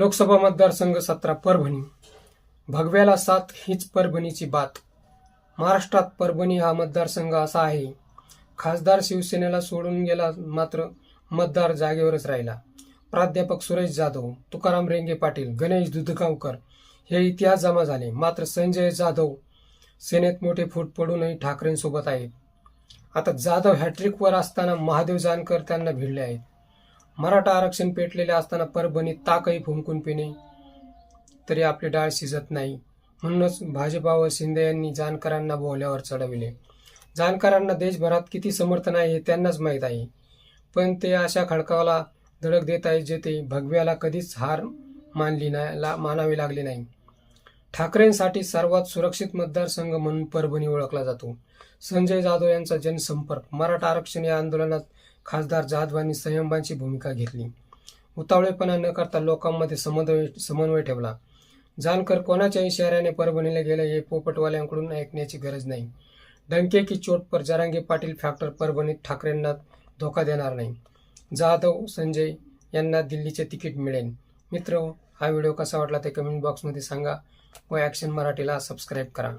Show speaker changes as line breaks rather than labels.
लोकसभा मतदारसंघ सतरा परभणी. भगव्याला सात हीच परभणीची बात. महाराष्ट्रात परभणी हा मतदारसंघ असा आहे. खासदार शिवसेनेला सोडून गेला मात्र मतदार जागेवरच राहिला. प्राध्यापक सुरेश जाधव तुकाराम रेंगे पाटील गणेश दुधगावकर हे इतिहास जमा झाले. मात्र संजय जाधव सेनेत मोठे फूट पडूनही ठाकरेंसोबत आहेत. आता जाधव हॅट्रिकवर असताना महादेव जानकर त्यांना भिडले आहेत. मराठा आरक्षण पेटलेले असताना परभणीत ताकही फुंकून पिणे तरी आपली डाळ शिजत नाही. म्हणूनच भाजपा व शिंदे यांनी जानकरांना बोहल्यावर चढविले. जानकरांना देशभरात किती समर्थन आहे हे त्यांनाच माहीत आहे. पण ते अशा खडकाला धडक देत आहेत जेथे भगव्याला कधीच हार मानली नाही ला मानावी लागली नाही. ठाकरेंसाठी सर्वात सुरक्षित मतदारसंघ म्हणून परभणी ओळखला जातो. संजय जाधव यांचा जनसंपर्क मराठा आरक्षण या आंदोलनात खासदार जाधवांनी संयमांची भूमिका घेतली. उतावळेपणा न करता लोकांमध्ये समन्वय समन्वय ठेवला. जानकर कोणाच्या इशाऱ्याने परभणीला गेले हे पोपटवाल्यांकडून ऐकण्याची गरज नाही. डंके की चोट पर जरांगे पाटील फॅक्टर परभणीत ठाकरेंना धोका देणार नाही. जाधव संजय यांना दिल्लीचे तिकीट मिळेल. मित्र हा व्हिडिओ कसा वाटला ते कमेंट बॉक्समध्ये सांगा व ॲक्शन मराठीला सबस्क्राईब करा.